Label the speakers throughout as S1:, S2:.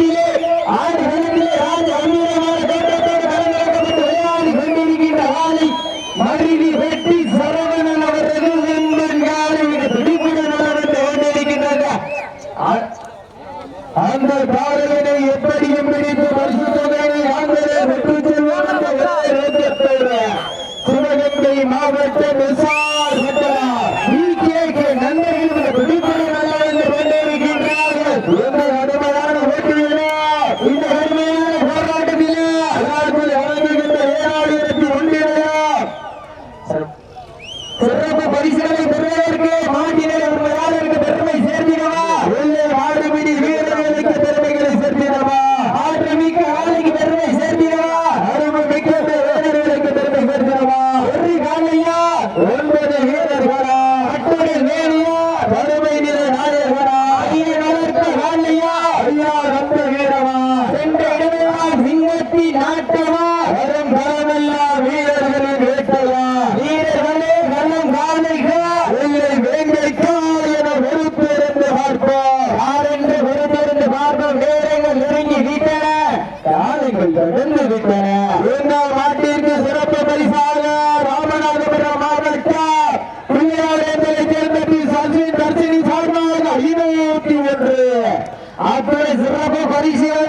S1: ये ¡Vamos! Gracias.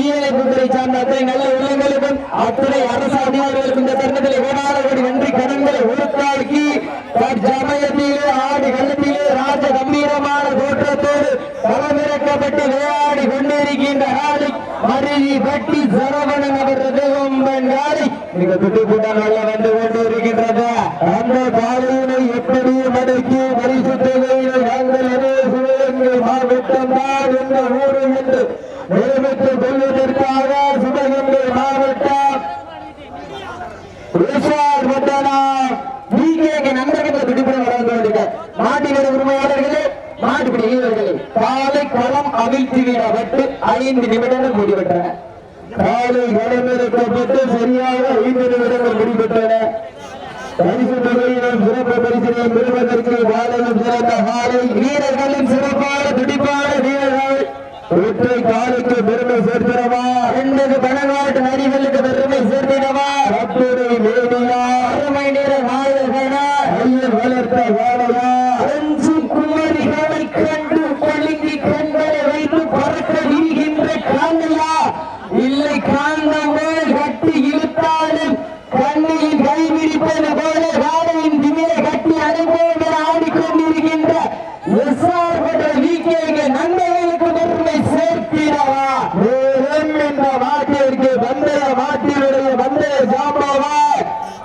S1: தீயணை பொருட்களை சார்ந்த அத்தனை நல்ல உள்ளங்களுக்கும் அத்துறை அரசு அதிகாரிகளுக்கும் இந்த தருணத்தில் ஏழாயிரம் கோடி நன்றி கடன்களை உறுத்தாக்கி தற்சமயத்திலே ஆடி கள்ளத்திலே ராஜ கம்பீரமான தோற்றத்தோடு களமிறக்கப்பட்டு விளையாடி கொண்டிருக்கின்ற ஆடி மருவி பட்டி சரவணன் அவரது கொம்பன்காரி மிக துட்டு கூட்டம் நல்ல வந்து கொண்டு இருக்கின்றது அந்த காலையினை எப்படி மடக்கி பரிசுத்தகையில் நாங்கள் மாவட்டம் தான் என்ற ஊரில் நியமித்துக் கொள்வதற்காக சிவகங்கை மாவட்டம் விசால் மண்டலம் பிகேக்கு நண்பர்கள் விடுபட வழங்குவதற்காக மாட்டினர் உரிமையாளர்களே மாட்டுப்பிடி வீரர்களே காலை களம் அவிழ்த்து விடப்பட்டு ஐந்து நிமிடங்கள் முடிவெற்றன.
S2: காலை களம் எடுக்கப்பட்டு சரியாக ஐந்து நிமிடங்கள் முடிவெற்றன. பரிசு தொகையிடம் சிறப்பு பரிசினை பெறுவதற்கு வாழையும் சிறந்த காலை
S1: வீரர்களும் சிறப்பு
S2: ஒற்றை காலுக்கு பெருமை சேர்க்கிறவா
S1: ரெண்டு பணங்காட்டு நரிகளுக்கு பெருமை சேர்த்திடவா?
S2: கட்டுரை மேடியா
S1: அருமை நிற நாயகனா?
S2: ஐயர் வளர்த்த வாழையா?
S1: அஞ்சு குமரிகளை கண்டு கொழுங்கி கண்களை வைத்து பறக்க விரிகின்ற காந்தையா இல்லை காந்தம் மேல் கட்டி இழுத்தாலும் கண்ணியில் கை விரிப்பது போல காலையின் திமிரை கட்டி அனுபவம் என ஆடிக்கொண்டிருக்கின்ற எஸ்ஆர் பெற்ற விகேக்கு நன்மைகளுக்கு பெருமை சேர்த்திடவா
S2: மேலும் இந்த மாட்டிற்கு வந்தய மாட்டினுடைய வந்தய சாம்பவா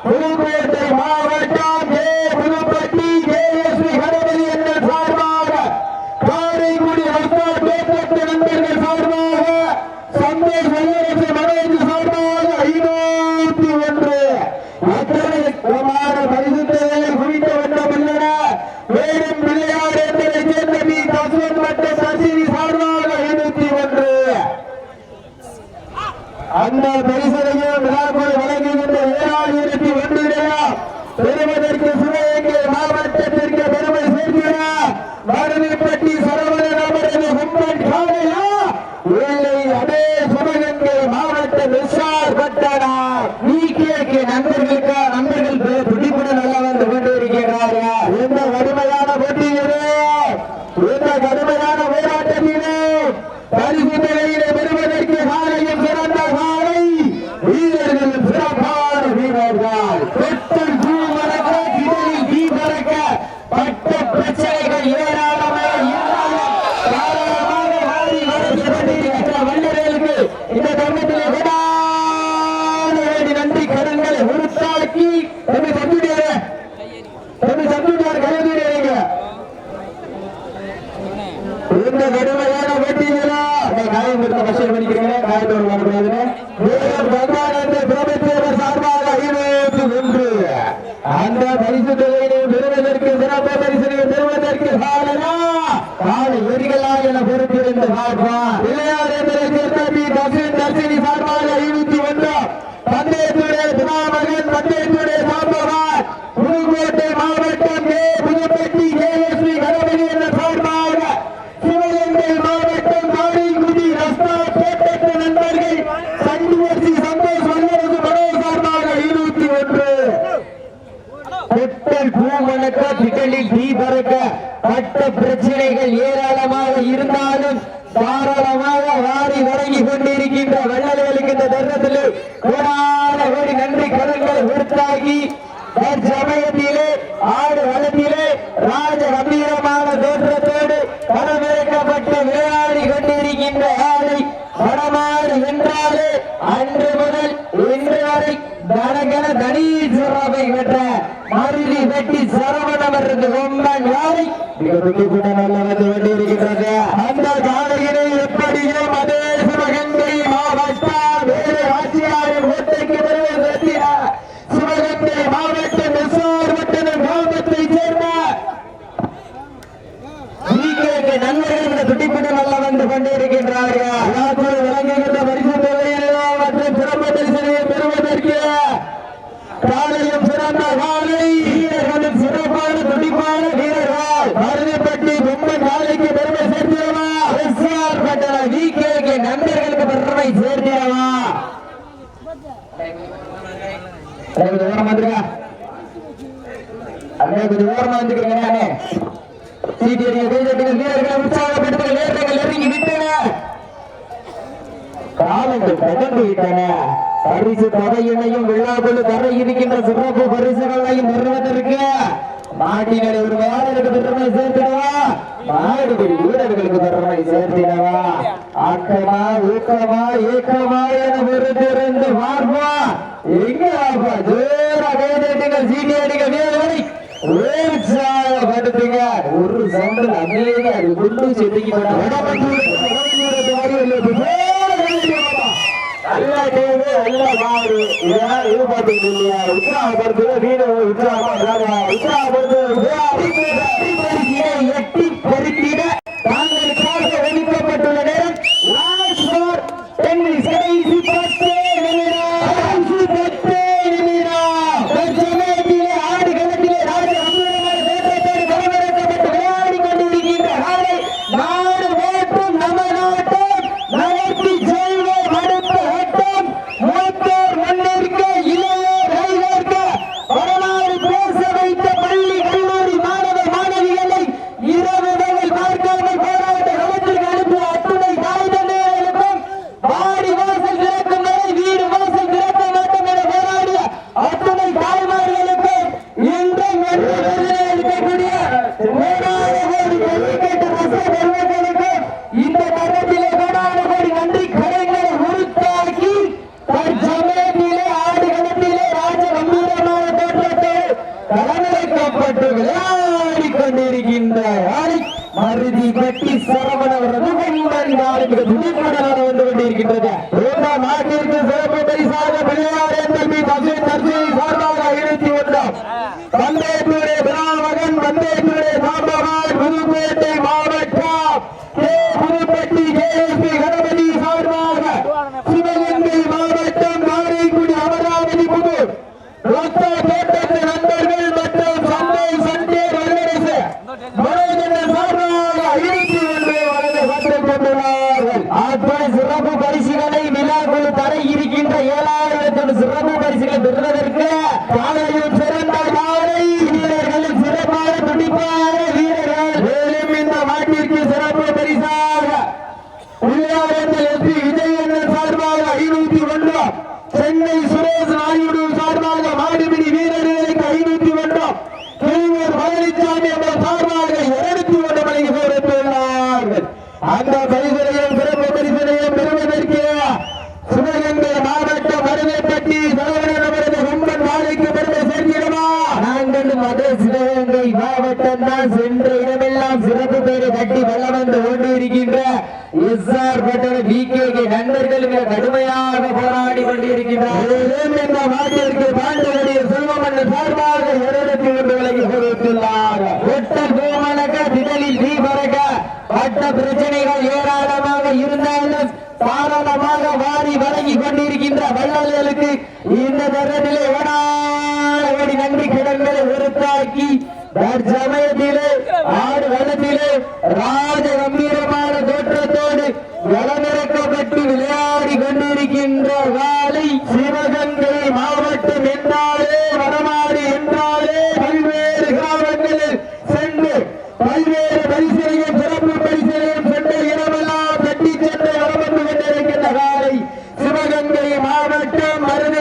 S2: புதுக்கோட்டை மாவட்டம் ஏ புதுப்பட்டி ஜேஎஸ்வி கணபதி என்ற சார்பாக காரைக்குடி வஸ்தார் பேப்பட்ட நண்பர்கள் சார்பாக சந்தோஷ் வல்லரசு மனோஜ் சார்பாக ஐநூத்தி ஒன்று அத்தனை பிரமாண பரிசுத்தங்களை குறித்த வண்ணம் உள்ளன மேலும் விளையாடு என்பதை சேர்ந்த பி தஸ்வந்த் மற்றும் சசினி சார்பாக ஐநூத்தி ஒன்று அந்த பரிசனையும் விழாக்குள் வழங்குகின்ற ஏழாயிரத்தி ஒன்றிடையும் பெறுவதற்கு சிவகங்கை மாவட்டத்திற்கு பெருமை சேர்க்கிறார் மருதிப்பட்டி சரவணன் அவரது கும்பன் காலையா இல்லை அதே சிவகங்கை மாவட்ட நிசார் பட்டனார்
S1: விகேக்கு நண்பர்களுக்கு நண்பர்கள் பெ- துடிப்புடன் நல்லா வந்து கொண்டிருக்கிறார்கள்
S2: இந்த கடுமையான போட்டியிலே இந்த கடுமையான போராட்டத்திலே பரிசு தொகையிலே பெறுவதற்கு காலையும் சிறந்த காலை வீரர்கள் சிறப்பான வீரர்கள்
S1: பெட்ரோல் பூ மறக்க கிடலில் தீ பறக்க பட்ட பிரச்சனைகள் ஏராளமாக இருந்தாலும் தாராளமாக வாரி வளர்ச்சி கொண்டிருக்கின்ற வல்லரேலுக்கு இந்த தருணத்திலே விடாத வேண்டி நன்றி கடன்களை உறுத்தாக்கி
S2: தம்பி சந்துடியாரு தம்பி சந்துடியார் கலந்துடுறீங்க இந்த கடுமையான போட்டியிலே
S1: காயம் கொடுத்த பஸ்ஸில் பண்ணிக்கிறீங்க காயத்தோடு வரக்கூடாதுன்னு
S2: வீரர் பகவானந்த பிரபுத்தேவர் சார்பாக ஐநூற்று ஒன்று அந்த பரிசு தொகையினை பெறுவதற்கு சிறப்பு பரிசினை பெறுவதற்கு காலனா?
S1: காலை எரிகளா என பொறுத்திருந்து பார்ப்பான்
S2: விளையாடு என்பதை சேர்ந்த பி தசின் தர்சினி சார்பாக ஐநூத்தி ஒன்று பந்தயத்துடைய பிதாமகன் பந்தயத்துடைய சாம்பவான் புதுக்கோட்டை மாவட்டம் ஏ புதுப்பட்டி கேஎஸ்வி கணபதி என்ற சார்பாக சிவகங்கை மாவட்டம் காரைக்குடி ரஸ்தா பேட்டெட்ட நண்பர்கள் சண்டிவர்சி சந்தோஷ் வல்லரசு மனோஜ் சார்பாக ஐநூத்தி ஒன்று
S1: பெட்ரோல் பூ மணக்க திடலில் தீ பறக்க பட்ட பிரச்சனைகள் ஏராளமாக இருந்தாலும் தாராளமாக வாரி வழங்கி கொண்டிருக்கின்ற வள்ளல்களுக்கு இந்த தருணத்தில் கோடான கோடி நன்றி கடன்களை உறுத்தாகி சமயத்திலே ஆடு வளத்திலே ராஜ கம்பீரமான தோற்றத்தோடு களமிறக்கப்பட்டு விளையாடி கொண்டிருக்கின்ற ஆடை வடமாடு என்றாலே அன்று முதல் இன்று வரை தனகன சிறப்பை பெற்ற மருதி வெட்டி சரவணம் இருந்து கொம்பன் வாரி
S2: மிக துடிப்புடன் நல்ல வந்து கொண்டிருக்கின்றது அந்த காலையினை எப்படியும் அதே சிவகங்கை மாவட்டம் வேறு ஆட்சியாளர் கோட்டைக்கு வருவது வெற்றினார் சிவகங்கை மாவட்டம் எஸ்ஆர் வட்டணம் கிராமத்தை சேர்ந்த
S1: விகேக்கு நண்பர்கள் துடிப்புடன் அல்ல வந்து கொண்டிருக்கின்றார்கள்
S2: விழாக்குழு வழங்குகின்ற பரிசு தொகையிலோ மற்றும் சிறப்பு பரிசனை பெறுவதற்கு காலையும் சிறந்த காலை வீரர்களும் சிறப்பான துடிப்பான வீரர்கள் மருதிப்பட்டி பொம்மன் காலைக்கு பெருமை சேர்த்திடவா
S1: எஸ்ஆர் பட்டண விகேக்கு நண்பர்களுக்கு பெருமை சேர்த்திடவா
S2: கொஞ்சம் ஓரமா வந்துருங்க
S1: அப்படியே கொஞ்சம் ஓரமா வந்துக்கிறீங்க நானே சீட்டியடிய கைதட்டுகள் வீரர்களை உற்சாகப்படுத்த நேரங்கள் நெருங்கி விட்டன காலங்கள் கடந்து விட்டன பரிசு தொகையினையும் விழாக்குழு தர இருக்கின்ற சிறப்பு பரிசுகளையும் பெறுவதற்கு ஒரு வேலைக்கு பெருமை சேர்த்திடவா? மாடுபடி வீரர்களுக்கு பெருமை சேர்த்திடவா? ஆக்கமா ஊக்கமா ஏக்கமா என பொறுத்திருந்து பார்ப்பா எங்க ஆப்பா ஜோரா கைதட்டுங்க சீட்டி அடிக்க வேலை உற்சாகப்படுத்துங்க. ஒரு சவுண்டில் அமைதியா இருக்கு குண்டு செதுக்கி
S2: நல்ல கேள்வி நல்ல மாறு இதெல்லாம் இது இல்லையா உற்சாகப்படுத்துறது வீடு உற்சாகமா உற்சாகப்படுத்துறது
S1: చెన్నై సురేష్ నాయుడు பட்ட பிரச்சனைகள் ஏராளமாக இருந்தாலும் தாராளமாக வாரி வழங்கி கொண்டிருக்கின்ற வள்ளல்களுக்கு இந்த தரத்திலே வடாடி நன்றி கடன்களை உறுத்தாக்கி தற்சமயத்திலே ஆடு வளத்திலே ராஜ கம்பீரமான தோற்றத்தோடு வளமிறக்கப்பட்டு விளையாடி கொண்டிருக்கின்ற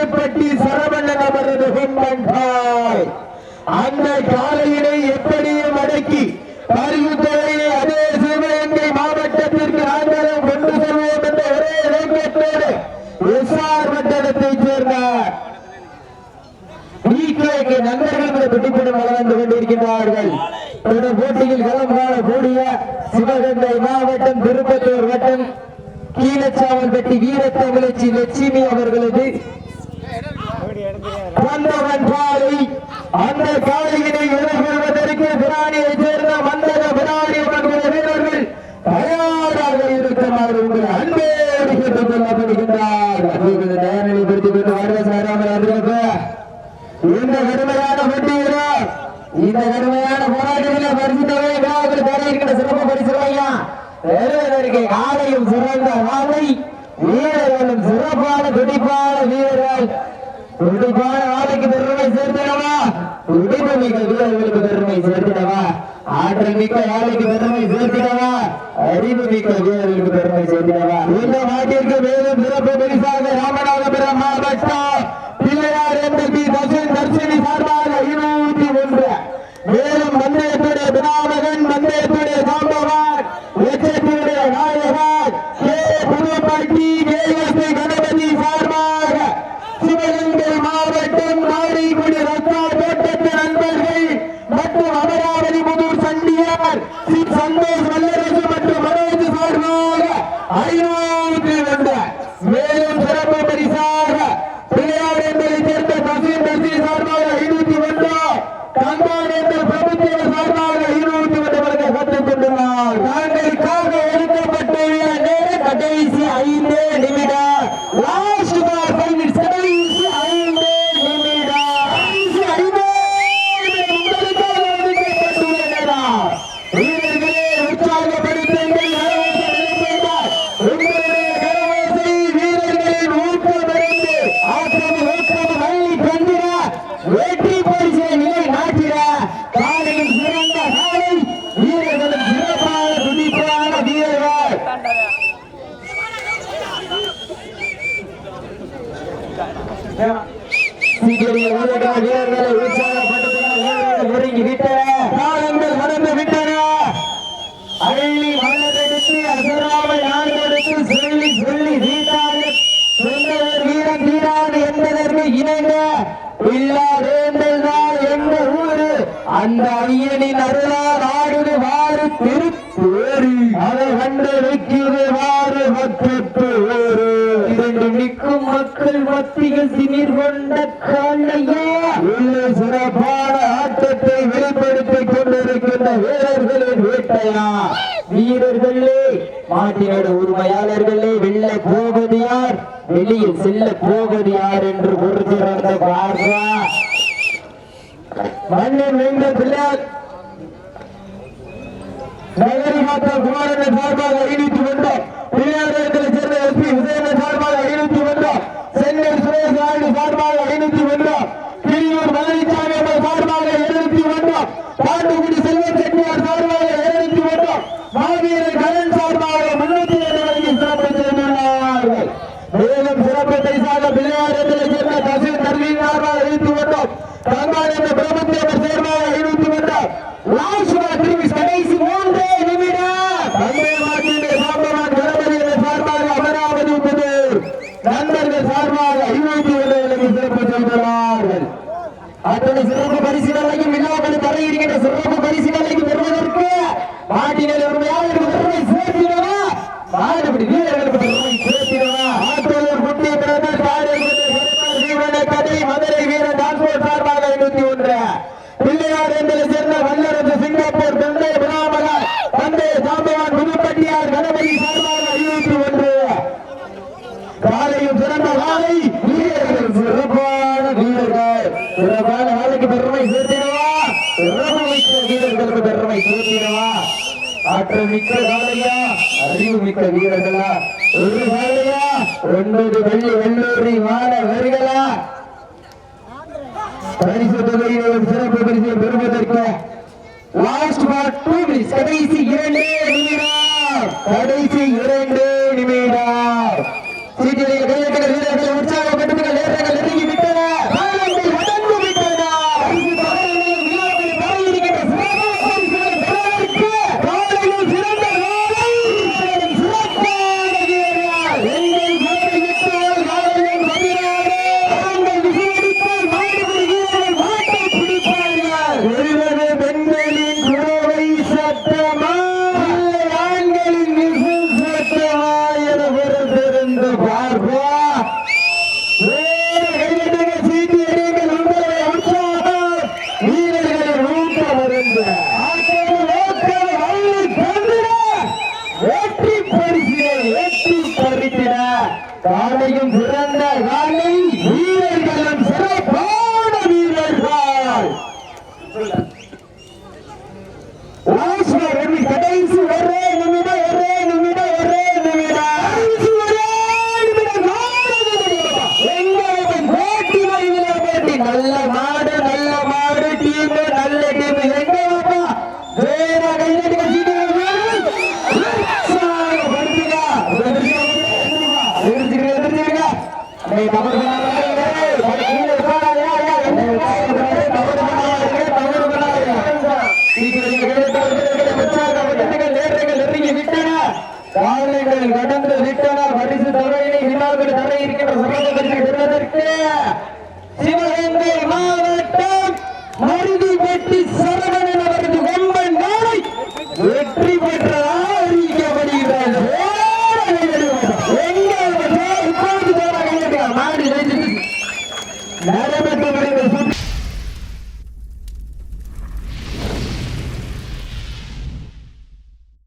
S2: புரட்டி சரவணன் அவரது ஹோம்பாய் அந்த காலையினை எப்படியும் அடக்கி பரிவுத்துறையை அதே சிவகங்கை மாவட்டத்திற்கு ஆதரவு கொண்டு செல்வோம் என்ற ஒரே இலக்கியத்தோடு எஸ்ஆர் மண்டலத்தைச் சேர்ந்த
S1: டிகேக்கு நண்பர்கள் பிடிப்படம் வளர்ந்து கொண்டிருக்கிறார்கள் போட்டியில் களம் காணக்கூடிய சிவகங்கை மாவட்டம் திருப்பத்தூர் வட்டம் கீழச்சாவல்பட்டி வீரத்தமிழச்சி லட்சுமி அவர்களது
S2: வந்தவன் காலை அந்த காலையினை எதிர்கொள்வதற்கு பிராணியை சேர்ந்த மந்தக சீக்கிரிய ஊரக வீரர்களை ஊரு அந்த ஐயனின் அருளால் ஆடுது வாறு திருப்பேரி அதை கண்டு வைக்கிறது வாறு பக்கத்து மக்கள் மத்தியில் திமிர் கொண்ட காலையா
S1: உள்ள சிறப்பான ஆட்டத்தை வெளிப்படுத்திக் கொண்டிருக்கின்ற வீரர்களின் வேட்டையா.
S2: வீரர்களே மாட்டினோட உரிமையாளர்களே வெல்ல போவது யார் வெளியில் செல்ல போவது யார் என்று பொறுத்திருந்த பார்வா.
S1: மண்ணின் வெங்க பிள்ளையார் நகரி மாதா குமாரன் சார்பாக ஐநூத்தி ஒன்றாம் பிள்ளையாரத்தில் சேர்ந்த எஸ்பி விஜயன் சார்பாக ஐநூத்தி ஒன்றாம் சென்னை சுரேஷ் நாயுடு சார்பாக ஐநூத்தி ஒன்று பிரியூர் பழனிசாமி அம்மா சார்பாக எழுநூத்தி ஒன்று பாண்டுகுடி செல்வ செட்டியார் சார்பாக எழுநூத்தி ஒன்று மாவீரர் கரண் சார்பாக முன்னூத்தி இருபது சிறப்பு செய்துள்ளார்கள் மேலும் சிறப்பு பரிசாக பிள்ளையாரத்தில் சேர்ந்த தசீர் தர்வீன் சார்பாக ஐநூத்தி ஒன்றாம் கங்காள் என்ற பிரபுத்தேவர் சார்பாக ஐநூத்தி ஒன்றாம் லாஸ்ட் திரும்பி கடைசி மூன்றே நிமிடம் தந்தை மாட்டிலே சாம்பவான் கணபதியின் சார்பாக அமராவதி புதூர் நண்பர்கள் சார்பாக ஐநூத்தி ஒன்றுகளுக்கு சிறப்பு செய்துள்ளார்கள்
S2: அத்தனை சிறப்பு பரிசுகளையும் விழாக்கள் தலையிடுகின்ற சிறப்பு பரிசுகளையும் பெறுவதற்கு மாட்டினர் உரிமையாளர்கள் பெருமை சேர்த்திடவா மாடுபடி வீரர்களுக்கு பெருமை சேர்த்திடவா
S1: ஆத்தூர் குட்டி பிரதர் காரைக்குடி சிறப்பார் ஜீவன கதை மதுரை வீரன் டான்ஸ்போர்ட் சார்பாக ஐநூத்தி ஒன்று பிள்ளையார் என்பதை சேர்ந்த வல்லரசு சிங்கப்பூர் தந்தை பிராமகர் தந்தை சாம்பவான் புதுப்பட்டியார் கணபதி சார்பாக ஐநூத்தி ஒன்று காலையும் சிறந்த காலை வீரர்கள் சிறப்பான வீரர்கள் சிறப்பான வேலைக்கு பெருமை சேர்த்திடவா சிறப்பு மிக்க வீரர்களுக்கு பெருமை சேர்த்திடவா ஆற்றல் மிக்க காலையா அறிவு மிக்க வீரர்களா? ஒரு காலையா ஒன்பது வெள்ளி வெள்ளூரி மாணவர்களா பரிசு தொகையிலும் சிறப்பு பரிசு பெறுவதற்கு லாஸ்ட் பார்ட் டூ மினிட்ஸ் கடைசி நிமிடம் காலையும் சிறந்த